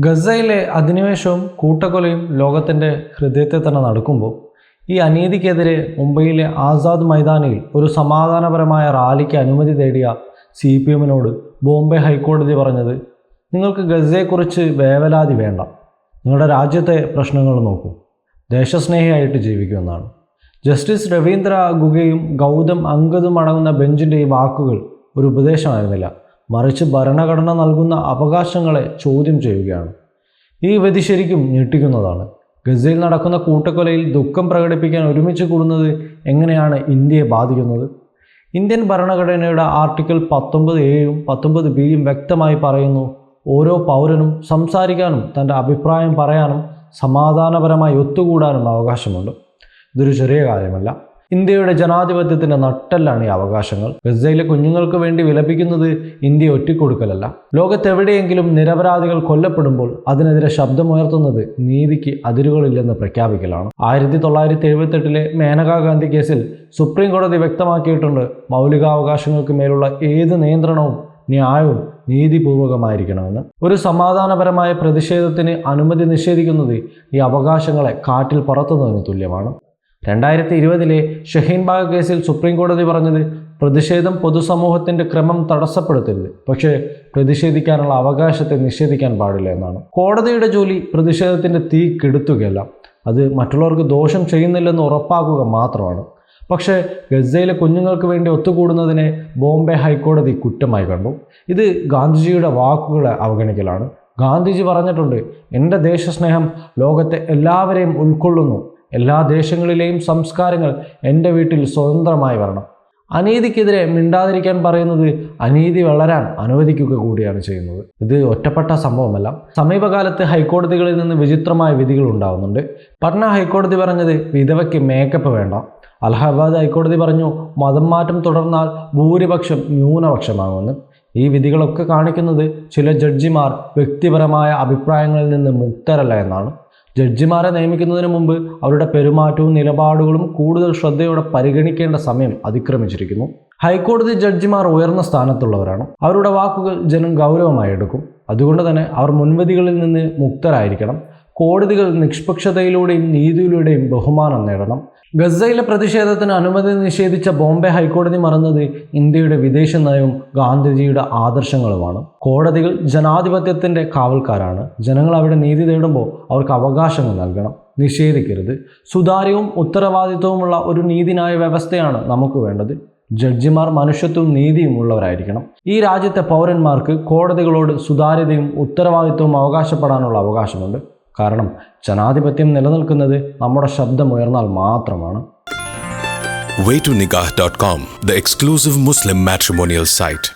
ഗസയിലെ അധിനിവേശവും കൂട്ടക്കൊലയും ലോകത്തിന്റെ ഹൃദയത്തെ തന്നെ നടക്കുമ്പോൾ ഈ അനീതിക്കെതിരെ മുംബൈയിലെ ആസാദ് മൈതാനിയിൽ ഒരു സമാധാനപരമായ റാലിക്ക് അനുമതി തേടിയ സി പി എമ്മിനോട് ബോംബെ ഹൈക്കോടതി പറഞ്ഞത് നിങ്ങൾക്ക് ഗസയെക്കുറിച്ച് വേവലാതി വേണ്ട. നിങ്ങളുടെ രാജ്യത്തെ പ്രശ്നങ്ങൾ നോക്കൂ. ദേശസ്നേഹിയായിട്ട് ജീവിക്കുമെന്നാണ് ജസ്റ്റിസ് രവീന്ദ്ര ഗുഗയും ഗൗതം അങ്കദും അടങ്ങുന്ന ബെഞ്ചിന്റെ ഈ വാക്കുകൾ ഒരു ഉപദേശമായിരുന്നില്ല. മറിച്ച് ഭരണഘടന നൽകുന്ന അവകാശങ്ങളെ ചോദ്യം ചെയ്യുകയാണ്. ഈ വ്യതി ശരിക്കും ഞെട്ടിക്കുന്നതാണ്. ഗസയിൽ നടക്കുന്ന കൂട്ടക്കൊലയിൽ ദുഃഖം പ്രകടിപ്പിക്കാൻ ഒരുമിച്ച് കൂടുന്നത് എങ്ങനെയാണ് ഇന്ത്യയെ ബാധിക്കുന്നത്? ഇന്ത്യൻ ഭരണഘടനയുടെ ആർട്ടിക്കിൾ പത്തൊമ്പത് എയും പത്തൊമ്പത് ബിയും വ്യക്തമായി പറയുന്നു ഓരോ പൗരനും സംസാരിക്കാനും തന്റെ അഭിപ്രായം പറയാനും സമാധാനപരമായി ഒത്തുകൂടാനും അവകാശമുണ്ട്. ഇതൊരു ചെറിയ കാര്യമല്ല. ഇന്ത്യയുടെ ജനാധിപത്യത്തിന്റെ നട്ടെല്ലാണ് ഈ അവകാശങ്ങൾ. ഗസയിലെ കുഞ്ഞുങ്ങൾക്ക് വേണ്ടി വിലപിക്കുന്നത് ഇന്ത്യ ഒറ്റിക്കൊടുക്കലല്ല. ലോകത്തെവിടെയെങ്കിലും നിരപരാധികൾ കൊല്ലപ്പെടുമ്പോൾ അതിനെതിരെ ശബ്ദമുയർത്തുന്നത് നീതിക്ക് അതിരുകളില്ലെന്ന് പ്രഖ്യാപിക്കലാണ്. ആയിരത്തി തൊള്ളായിരത്തി എഴുപത്തെട്ടിലെ മേനകാ ഗാന്ധി കേസിൽ സുപ്രീം കോടതി വ്യക്തമാക്കിയിട്ടുണ്ട് മൗലികാവകാശങ്ങൾക്ക് മേലുള്ള ഏത് നിയന്ത്രണവും ന്യായവും നീതിപൂർവകമായിരിക്കണമെന്ന്. ഒരു സമാധാനപരമായ പ്രതിഷേധത്തിന് അനുമതി നിഷേധിക്കുന്നത് ഈ അവകാശങ്ങളെ കാറ്റിൽ പറത്തുന്നതിന് തുല്യമാണ്. രണ്ടായിരത്തി ഇരുപതിലെ ഷഹീൻബാഗ് കേസിൽ സുപ്രീം കോടതി പറഞ്ഞത് പ്രതിഷേധം പൊതുസമൂഹത്തിന്റെ ക്രമം തടസ്സപ്പെടുത്തരുത്. പക്ഷേ പ്രതിഷേധിക്കാനുള്ള അവകാശത്തെ നിഷേധിക്കാൻ പാടില്ല എന്നാണ്. കോടതിയുടെ ജോലി പ്രതിഷേധത്തിന്റെ തീ കെടുത്തുകയല്ല. അത് മറ്റുള്ളവർക്ക് ദോഷം ചെയ്യുന്നില്ലെന്ന് ഉറപ്പാക്കുക മാത്രമാണ്. പക്ഷേ ഗസയിലെ കുഞ്ഞുങ്ങൾക്ക് വേണ്ടി ഒത്തുകൂടുന്നതിനെ ബോംബെ ഹൈക്കോടതി കുറ്റമായി കണ്ടു. ഇത് ഗാന്ധിജിയുടെ വാക്കുകളെ അവഗണിക്കലാണ്. ഗാന്ധിജി പറഞ്ഞിട്ടുണ്ട് എന്റെ ദേശസ്നേഹം ലോകത്തെ എല്ലാവരെയും ഉൾക്കൊള്ളുന്നു. എല്ലാ ദേശങ്ങളിലെയും സംസ്കാരങ്ങൾ എന്റെ വീട്ടിൽ സ്വതന്ത്രമായി വരണം. അനീതിക്കെതിരെ മിണ്ടാതിരിക്കാൻ പറയുന്നത് അനീതി വളരാൻ അനുവദിക്കുക കൂടിയാണ് ചെയ്യുന്നത്. ഇത് ഒറ്റപ്പെട്ട സംഭവമല്ല. സമീപകാലത്ത് ഹൈക്കോടതികളിൽ നിന്ന് വിചിത്രമായ വിധികൾ ഉണ്ടാവുന്നുണ്ട്. പട്ന ഹൈക്കോടതി പറഞ്ഞത് വിധവയ്ക്ക് മേക്കപ്പ് വേണ്ട. അലഹബാദ് ഹൈക്കോടതി പറഞ്ഞു മതം മാറ്റം തുടർന്നാൽ ഭൂരിപക്ഷം ന്യൂനപക്ഷമാകുമെന്ന്. ഈ വിധികളൊക്കെ കാണിക്കുന്നത് ചില ജഡ്ജിമാർ വ്യക്തിപരമായ അഭിപ്രായങ്ങളിൽ നിന്ന് മുക്തരല്ല എന്നാണ്. ജഡ്ജിമാരെ നിയമിക്കുന്നതിന് മുമ്പ് അവരുടെ പെരുമാറ്റവും നിലപാടുകളും കൂടുതൽ ശ്രദ്ധയോടെ പരിഗണിക്കേണ്ട സമയം അതിക്രമിച്ചിരിക്കുന്നു. ഹൈക്കോടതി ജഡ്ജിമാർ ഉയർന്ന സ്ഥാനത്തുള്ളവരാണ്. അവരുടെ വാക്കുകൾ ജനം ഗൗരവമായി എടുക്കും. അതുകൊണ്ട് തന്നെ അവർ മുൻവിധികളിൽ നിന്ന് മുക്തരായിരിക്കണം. കോടതികൾ നിഷ്പക്ഷതയിലൂടെയും നീതിയിലൂടെയും ബഹുമാനം നേടണം. ഗസയിലെ പ്രതിഷേധത്തിന് അനുമതി നിഷേധിച്ച ബോംബെ ഹൈക്കോടതി മറന്നത് ഇന്ത്യയുടെ വിദേശ നയവും ഗാന്ധിജിയുടെ ആദർശങ്ങളുമാണ്. കോടതികൾ ജനാധിപത്യത്തിന്റെ കാവൽക്കാരാണ്. ജനങ്ങൾ അവിടെ നീതി തേടുമ്പോൾ അവർക്ക് അവകാശങ്ങൾ നൽകണം. നിഷേധിക്കരുത്. സുതാര്യവും ഉത്തരവാദിത്വവുമുള്ള ഒരു നീതിന്യായ വ്യവസ്ഥയാണ് നമുക്ക് വേണ്ടത്. ജഡ്ജിമാർ മനുഷ്യത്വവും നീതിയും ഉള്ളവരായിരിക്കണം ഈ രാജ്യത്തെ പൗരന്മാർക്ക് കോടതികളോട് സുതാര്യതയും ഉത്തരവാദിത്വവും അവകാശപ്പെടാനുള്ള അവകാശമുണ്ട്. കാരണം ജനാധിപത്യം നിലനിൽക്കുന്നത് നമ്മുടെ ശബ്ദമുയർന്നാൽ മാത്രമാണ് waytonikah.com, the exclusive Muslim matrimonial site.